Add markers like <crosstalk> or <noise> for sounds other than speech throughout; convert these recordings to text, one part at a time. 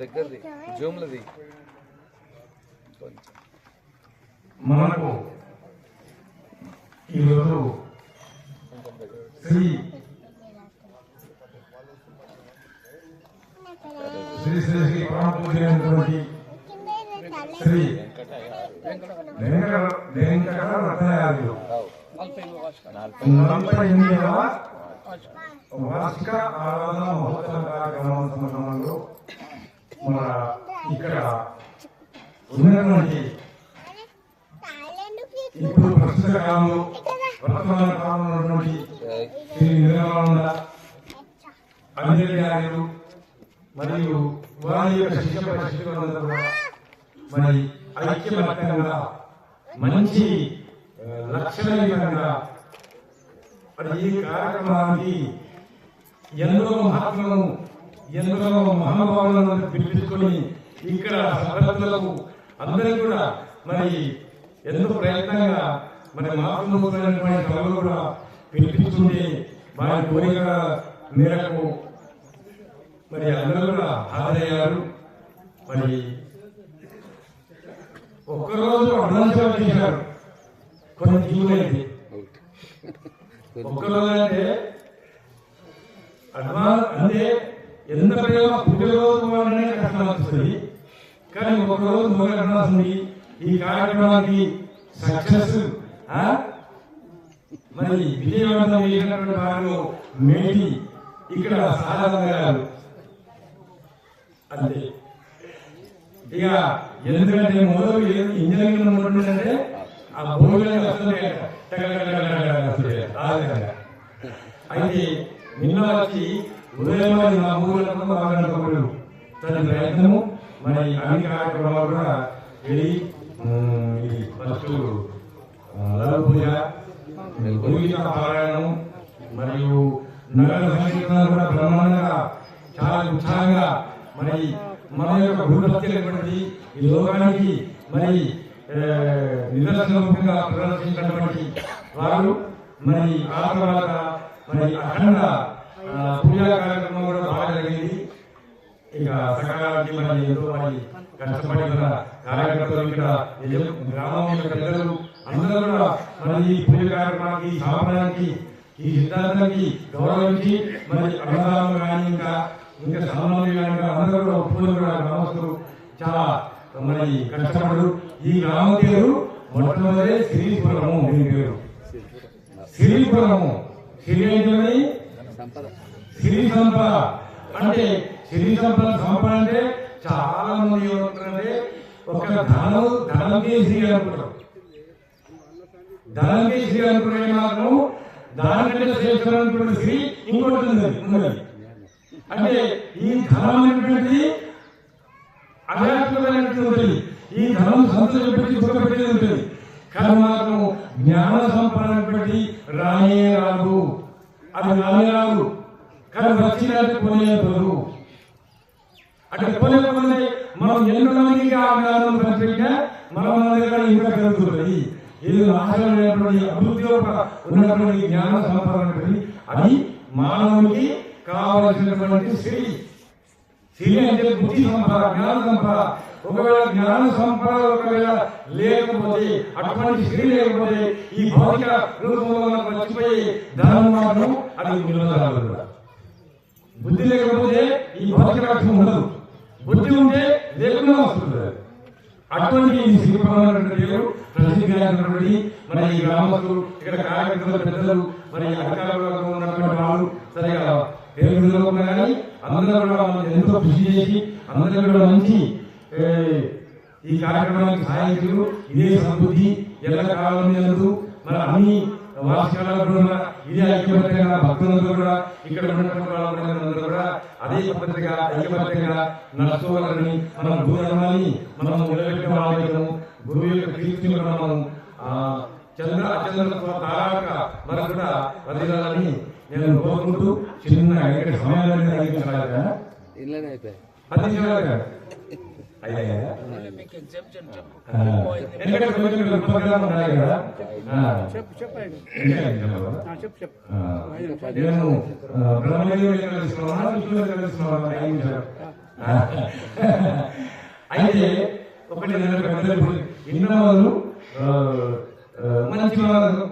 దగ్గరది జూమ్లది. మనకు ఈరోజు శ్రీ శ్రీ శ్రీ శ్రీ పరమపూజైనటువంటి శ్రీ వెంకట రత్నాయాలు నలభై ఎనిమిదవ వార్షిక ఆరాధన మహోత్సవ కార్యక్రమం సందర్భంలో మన ఇక్కడ ఉన్నటువంటి ఇప్పుడు ప్రస్తుత కాలంలో వర్తమాన కాలంలో ఉన్నటువంటి శ్రీ నిర్మలానంద అంజలి గారు మరియు వారి యొక్క శిష్య పరిశీలన మరి ఐక్యమత్యంగా మంచి లక్షణీయంగా మరి ఈ కార్యక్రమానికి ఎందరో మహాత్ములను ఎందరో మహానుభావులను పిలిపించుకొని ఇక్కడ సభ్యులకు అందరికీ కూడా మరి ఎంతో ప్రయత్నంగా మరి మహాత్ములైనటువంటి సభలు కూడా పిలిపించుకుంటే వారి కోరిక మేరకు మరి అందరూ కూడా హాజరయ్యారు. మరి ఒక్కరోజు అరుణాచలం చేశారు. కొన్ని ఒక్కరోజు అంటే అడ్వాన్స్ అంటే ఎంత ప్రేమ పుట్టినరోజు వాళ్ళనే కష్టం వస్తుంది కానీ ఒకరోజు మొదలు అడ్వాన్స్ ఈ కార్యక్రమానికి సక్సెస్ మరి విజయవంతం చేసినటువంటి వారు మేటి ఇక్కడ సాధన గారు. అంతే. ఇక ఎందుకంటే మొదలు ఇంజనీరింగ్ ఉన్నట్టుంటే ఆ భూమిలో వస్తుంది అయితే నిన్న వచ్చి ఉదయం మరి నా భూములకు తన ప్రయత్నము మన అన్ని కార్యక్రమాలు కూడా వెళ్ళి ఉమ్, ఫస్ట్ లల పూజ భూమిక పారాయణం మరియు నగర సంకీర్తన కూడా బ్రహ్మాండంగా చాలా ఉత్సాహంగా మరి మన యొక్క భూపత్తి ఈ లోకానికి మరి నిదర్శన రూపంగా ప్రదర్శించినటువంటి వారు. మరి ఆ తర్వాత మరి అఖండ ఆ, పూజా కార్యక్రమం కూడా బాగా జరిగింది. ఇక సకాలానికి మరి ఎంతో మరి కష్టపడిన కార్యకర్తలు ఇక్కడ గ్రామం యొక్క పెద్దలు అందరూ కూడా మరి ఈ పూజ కార్యక్రమానికి ఈ సాంప్రదాయానికి ఈ సిద్ధాంతానికి గౌరవించి మరి అన్నదానం కానీ ఇంకా ఇంకా సన్మానం కానీ ఇంకా అందరూ కూడా ఒప్పుకొని కూడా గ్రామస్తులు చాలా మరి కష్టపడరు. ఈ గ్రామం పేరు మొట్టమొదటి శ్రీపురము దీని పేరు. శ్రీపురము శ్రీ ఏంటని సంపద సిరి సంపద. అంటే సిరి సంపద సంపద అంటే చాలా మంది ఏమంటారంటే ఒక ధనం ధనంకే సిరి అనుకుంటారు. ధనంకే సిరి అనుకునే మాత్రం దానికంటే శ్రేష్ఠమైనటువంటి సిరి ఇంకోటి ఉన్నది అంటే ఈ ధనం అనేటువంటిది అవ్యాప్తమైనటువంటి ఉంటుంది ఈ ధనం సంతోషపెట్టి సుఖపెట్టేది ఉంటుంది. కానీ మాత్రం జ్ఞాన సంపన్న బట్టి రానే రాదు. అది రానే రాదు. కానీ వచ్చినట్టు పోలేదు అట్లా పోలేకపోతే మనం ఎన్నో మందికి ఆ జ్ఞానం కనిపెట్టినా మనం మన దగ్గర ఇంకా కలుగుతుంది ఇది నాశనమైనటువంటి అభివృద్ధి ఉన్నటువంటి జ్ఞాన సంపద అది మానవునికి కావలసినటువంటి స్త్రీ స్త్రీ అంటే బుద్ధి సంపద జ్ఞాన సంపద. ఒకవేళ జ్ఞాన సంపద ఒకవేళ లేకపోతే అటువంటి స్త్రీ లేకపోతే ఈ భౌతిక రూపంలో మర్చిపోయి వచ్చిపోయి ధనం అది నిలవదాలు బుద్ధి లేకపోతే ఈ భౌతిక లక్ష్యం ఉండదు. బుద్ధి ఉంటే లేకుండా వస్తుంది. అటువంటి ఈ శిల్పమైనటువంటి దేవుడు ప్రసిద్ధిగారైనటువంటి మరి ఈ గ్రామస్తులు ఇక్కడ కార్యకర్తలు పెద్దలు మరి అధికారంలో ఉన్నటువంటి వాళ్ళు సరిగా పేరు కానీ అందరూ కూడా ఎంతో కృషి చేసి అందరూ కూడా మంచి ఈ కార్యక్రమానికి సహాయించారు ఇదే సమృద్ధి ఎల్ల కాలం ఎందు మన అన్ని వార్షికాలలో కూడా ఇదే ఐక్యమత్యంగా భక్తులందరూ కూడా ఇక్కడ ఉన్నటువంటి వాళ్ళందరూ కూడా అదే పద్ధతిగా ఐక్యమత్యంగా నడుచుకోవాలని మనం గురుధర్మాన్ని మనం నిలబెట్టే వాళ్ళము గురువు యొక్క కీర్తిని మనం ఆ, చంద్ర అచంద్ర తారాక మనకు కూడా వర్ధిల్లాలని నేను కోరుకుంటూ చిన్న సమయాన్ని అందించాలి కదా? ఆ, నేను అయితే ఒకటి ఎన్నో వాళ్ళు మంచి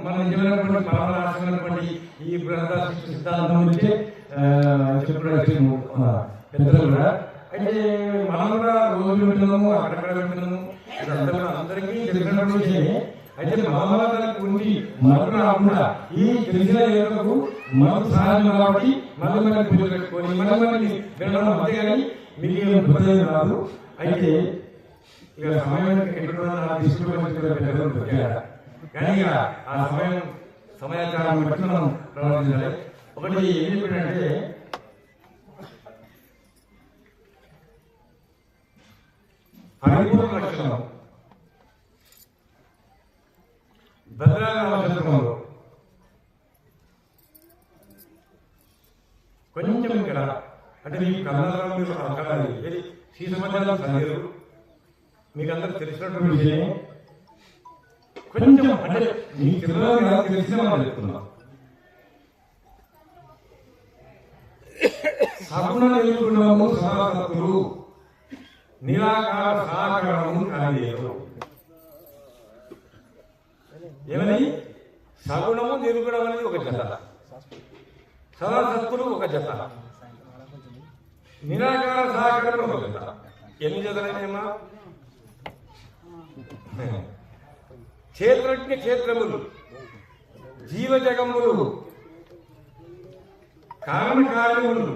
మనం చెప్పినటువంటి పరమరాసినటువంటి ఈ బృహద సిద్ధాంతం నుంచే చెప్పడం పెద్దలు కూడా. అయితే మనం కూడా రోజు వింటున్నాము అక్కడక్కడ వింటున్నాము. ఇదంతా అందరికీ తెలిసినటువంటి విషయమే అయితే మహాభారతానికి ఉండి మరొక రాకుండా ఈ తెలిసిన యువతకు మనకు సహాయం కాబట్టి మళ్ళీ మళ్ళీ పూజ పెట్టుకొని మళ్ళీ వినడం అంతే కానీ మీకు ఏం రాదు. అయితే ఇక సమయం ఎక్కడ తీసుకుని కానీ ఇక ఆ సమయం సమయాచారాన్ని బట్టి మనం ప్రవర్తించాలి. ఒకటి ఏం చెప్పాడంటే పరిపూర్ణ లక్షణం భద్రారామ కొంచెం ఇక్కడ అంటే మీకు కన్నడలో మీరు అక్కడ ఏది? సీసమధ్యాలు సందేరు మీకు అందరికి తెలిసినటువంటి విషయం. కొంచెం అంటే మీ తెలియదు కదా తెలిసిన వాళ్ళు చెప్తున్నా. సగుణ నేర్చుకున్నాము సదాసత్తులు నిరాకార సాకారము కానిదేవు ఏమని? సగుణము నిర్గుణం అనేది ఒక జత. సదాసత్తులు ఒక జత. నిరాకార సాకారం ఒక జత. ఎన్ని జతలైనా క్షేత్రజ్ఞ క్షేత్రములు జీవ జగములు కారణ కార్యములు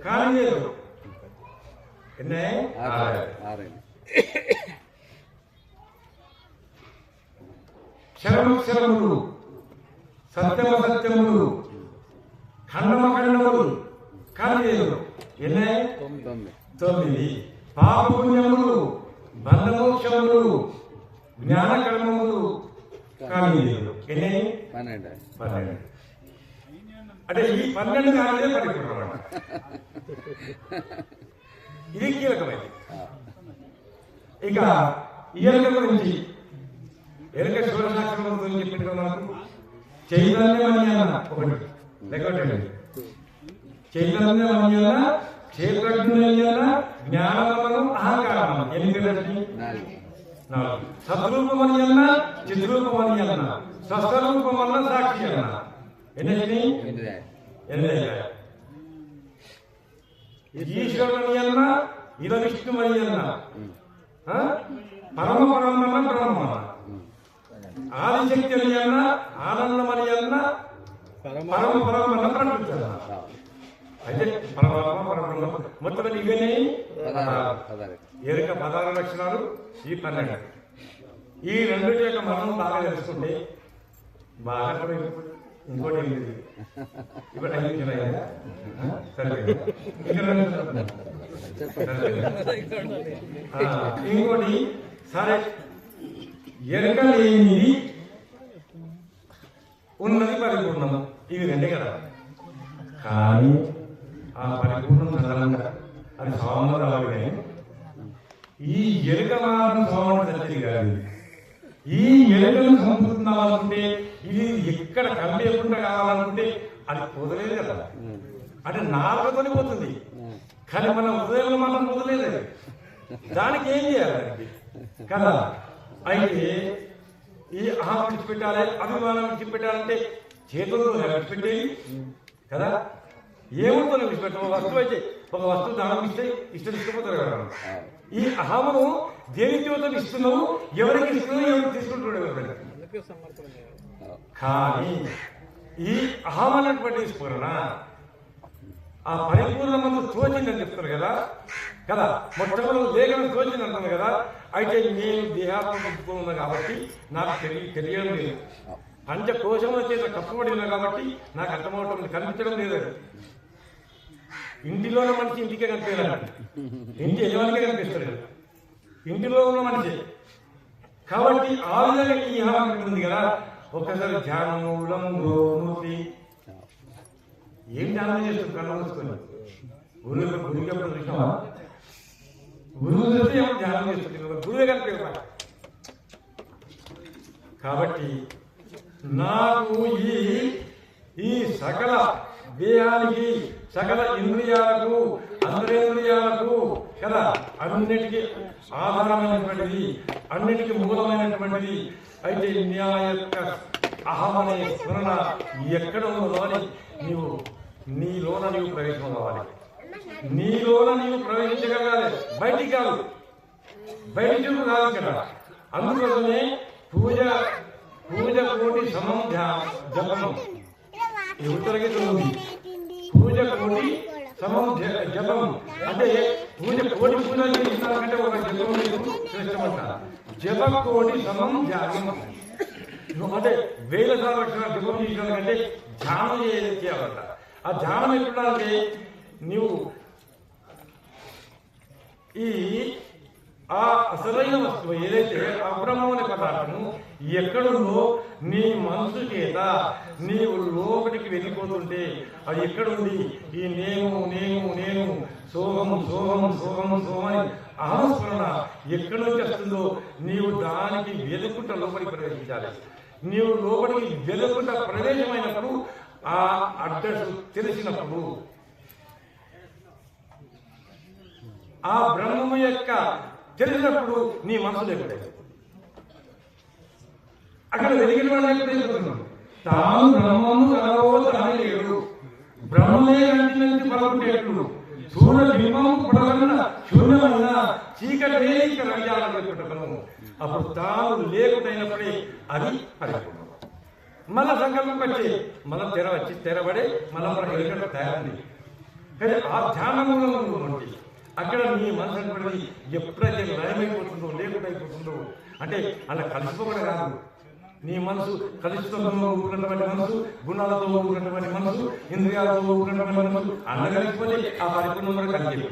కార్యములు ఆరండి. క్షరమక్షరములు సత్యమ సత్యములు ఖండమ ఖండములు కార్యములు ఎన్నే? తొమ్మిది. పాపపుణ్యములు బంధమోక్షములు జ్ఞాన కర్మములు కార్యములు ఎన్ని? పన్నెండు. పన్నెండు. అంటే ఈ పన్నెండు కానిదే పరిపూర్ణం <laughs> ఇది కీలకమైనది ఇక ఎలుక గురించి ఎలుక చెప్పింది కదా మనకు చైతన్యమని ఒకటి. లెక్కటండి చైతన్యమని అన్న జ్ఞానమనం అహంకారం ఎనిమిది నాలుగు. నాలుగు. సద్రూపమని అన్న చిద్రూపమని అన్న స్వస్వరూపమన్న సాక్షి అన్న ఎన్ని ఎనిమిది. ఎనిమిది ఈశ్వరుని అన్న ఇద విష్ణుమని అన్న? పరమ పరమన్న బ్రహ్మ ఆదిశక్తి అని అన్న ఆనందమని అన్న పరమ అన్న అయితే పరమాత్మ పరబ్రహ్మ మొత్తం ఇవన్నీ పదహారు ఎరుక పదహారు లక్షణాలు ఈ పన్నెండు. ఈ రెండు యొక్క మనం బాగా తెలుసుకుంటే బాగా అర్థమైంది. ఇంకోటి ఇప్పుడు ఐదు సరే ఇంకా ఇంకోటి సరే. లేనిది ఉన్నది పరిపూర్ణము ఇవి రెండే కదా. కానీ ఆ పరిపూర్ణం చదవంగా అది సోమరావు ఈ ఎలుక మాత్రం స్వామి సత్యం కాదు. ఈ ఎలుకను సంపూర్ణాలంటే ఇది ఎక్కడ కలియకుండా కావాలనుకుంటే అది కుదలేదు కదా. అంటే నాలుగుతోనే పోతుంది. కానీ మన ఉదయంలో మనం కుదలేదు దానికి ఏం చేయాలి కదా? అయితే ఈ అహం విడిచిపెట్టాలి అభిమానం విడిచిపెట్టాలంటే చేతుల్లో విడిచిపెట్టేవి కదా? ఏముందో విడిచిపెట్ట వస్తువు అయితే ఒక వస్తువు దానం ఇస్తే ఇష్టం ఇష్టపోతారు కదా. ఈ అహమును దేని జీవితం ఇస్తున్నావు? ఎవరికి ఇస్తున్నావు? ఎవరికి తీసుకుంటున్నాడు కానీ ఈ అహం అన్నటువంటి స్ఫురణ ఆ పరిపూర్ణమందు తోచిందని చెప్తారు కదా. కదా మొట్టమొదటి లేఖనం తోచింది అంటారు కదా. అయితే నేను దేహాత్మ ఉన్నా కాబట్టి నాకు తెలియ తెలియడం లేదు. పంచకోశముల చేత కప్పబడి ఉన్నా కాబట్టి నాకు అర్థమవటం కనిపించడం లేదు అది. ఇంటిలోనే మనిషి ఇంటికే కనిపించాలంట ఇంటి యజమానికే కనిపిస్తాడు ఇంటిలో ఉన్న మనిషి. కాబట్టి ఆ విధంగా ఈ హామీ ఉంది కదా. ఒకసారి ధ్యానము ఏం ధ్యానం చేస్తుంది కళ్ళు మూసుకొని. ఊరిలో గురికి ఎప్పుడు చూసినావా? గురువు చూస్తే ఏమో ధ్యానం చేస్తుంది గురువే కనుక కాబట్టి నాకు ఈ ఈ సకల దేహానికి సకల ఇంద్రియాలకు అంతరేంద్రియాలకు కదా? అన్నిటికీ ఆధారమైనటువంటిది అన్నిటికీ మూలమైనటువంటిది అయితే నా యొక్క అహం అనే స్మరణ ఎక్కడ ఉన్నదో అని నీవు నీలోన నీవు ప్రవేశం కావాలి నీలోన నీవు ప్రవేశించగలగాలి. బయటికి కాదు. బయటికి కాదు? ఇక్కడ అందుకోసమే పూజ పూజ కోటి సమం జపనం జపం పూజ కోటి సమం జ- జపం అంటే పూజ కోటి పూజలు చేసినారంటే ఒక జపం నీకు శ్రేష్టమంట. జప కోటి సమం జాగం అంటే వేల సార్లు లక్షల జపం చేసినారంటే ధ్యానం చేయాలంట ఆ ధ్యానం ఎప్పుడంటే నీవు ఈ ఆ అసలైన వస్తువు ఏదైతే అబ్రహ్మం పదార్థము ఎక్కడుందో నీ మనసు చేత నీవు లోపలికి వెళ్ళిపోతుంటే అది ఎక్కడుంది? ఈ నేను నేను నేను సోహం సోహం సోహం సోహం అహంస్మరణ ఎక్కడి నుంచి వస్తుందో నీవు దానికి వెలుకుంట లోపలికి ప్రవేశించాలి. నీవు లోపలికి వెలుకుంట ప్రవేశమైనప్పుడు ఆ అడ్రస్ తెలిసినప్పుడు ఆ బ్రహ్మము యొక్క తెలిసినప్పుడు నీ మనసు లేకపోతే. అక్కడ వెలిగిన వాడు ఎక్కడ వెళ్ళిపోతున్నాడు తాను బ్రహ్మము కలవో తానే బ్రహ్మమే కంటినంచి పలుకుంటేట్లు సూర్య బింబము శూన్యమైన? చీకటే ఇక అప్పుడు తాను లేకుండాయినప్పుడే అది పరిపూర్ణం మళ్ళా సంకల్పం వచ్చి మళ్ళా తెర వచ్చి తెరబడి మళ్ళా మన తయారండి కానీ ఆ ధ్యానంలో ఉంటుంది అక్కడ నీ మనసు అనేటువంటిది ఎప్పుడైతే నయమైపోతుందో లేకుండా అయిపోతుందో అంటే అలా కలిసిపోవడం కాదు. నీ మనసు కలుషితంతో ఊరినటువంటి మనసు గుణాలతో ఊరినటువంటి మనసు ఇంద్రియాలతో ఊరినటువంటి మనసు అన్న కలిసిపోతే ఆ పరిపూర్ణ కలిసి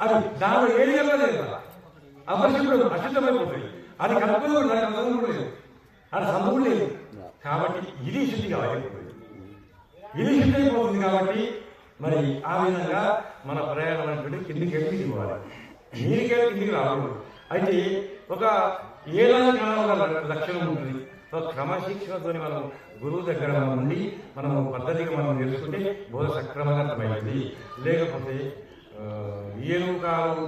అది దానిలో ఏది వెళ్ళలేదు అపరిశుభ్రుడు అశుద్ధమైపోతుంది అది కలుపుకోలేదు కూడా లేదు అది సంభవం లేదు. కాబట్టి ఇది శుద్ధి కావాలి. ఇది శుద్ధి అయిపోతుంది కాబట్టి మరి ఆ విధంగా మన ప్రయాణం అనేటువంటి కిందికి వెళ్ళి కిందికి నీరికెళ్ళి కిందికి రాకూడదు అయితే ఒక ఏదైనా కాలం లక్షణం ఉంటుంది. క్రమశిక్షణతో మనం గురువు దగ్గర మనం ఉండి మనం పద్ధతిగా మనం నేర్చుకుంటే బోధ సక్రమంగా అర్థమైంది లేకపోతే ఏను ఏనుగు కాలం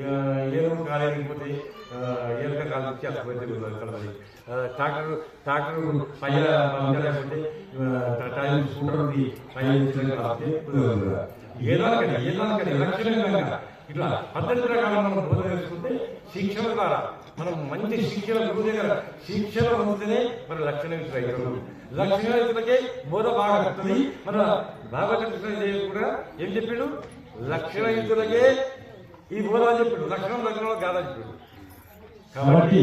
ఆ, ఏనుగు కాలేకపోతే ఏలక కాలు చేస్తే అసలు కలవాలి ట్రాక్టర్ ట్రాక్టర్ పైన లేకపోతే టైం స్కూటర్ ఉంది పైన కాకపోతే ఏదో ఒకటి ఏదో ఒకటి లక్షణంగా ఇట్లా పద్ధతి ప్రకారం మనం బోధన చేసుకుంటే శిక్షణ ద్వారా మనం మంచి శిక్షణ గురువు దగ్గర శిక్షణ పొందితేనే మన లక్షణ విషయం లక్షణ రైతులకే బోధ బాగా వస్తుంది మన భాగవత కూడా ఏం చెప్పాడు లక్షణ యుద్ధులకే ఈ బోధ అని చెప్పాడు లక్షణం లక్షణంలో కాదని చెప్పాడు. కాబట్టి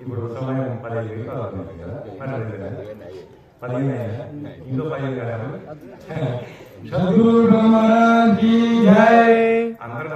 ఇప్పుడు సమయం పదిహేను వేలు అవుతుంది కదా? పదిహేను? ఇంకో పదిహేను కదా సద్గురు బ్రహ్మరాజ్ కీ జై అందరూ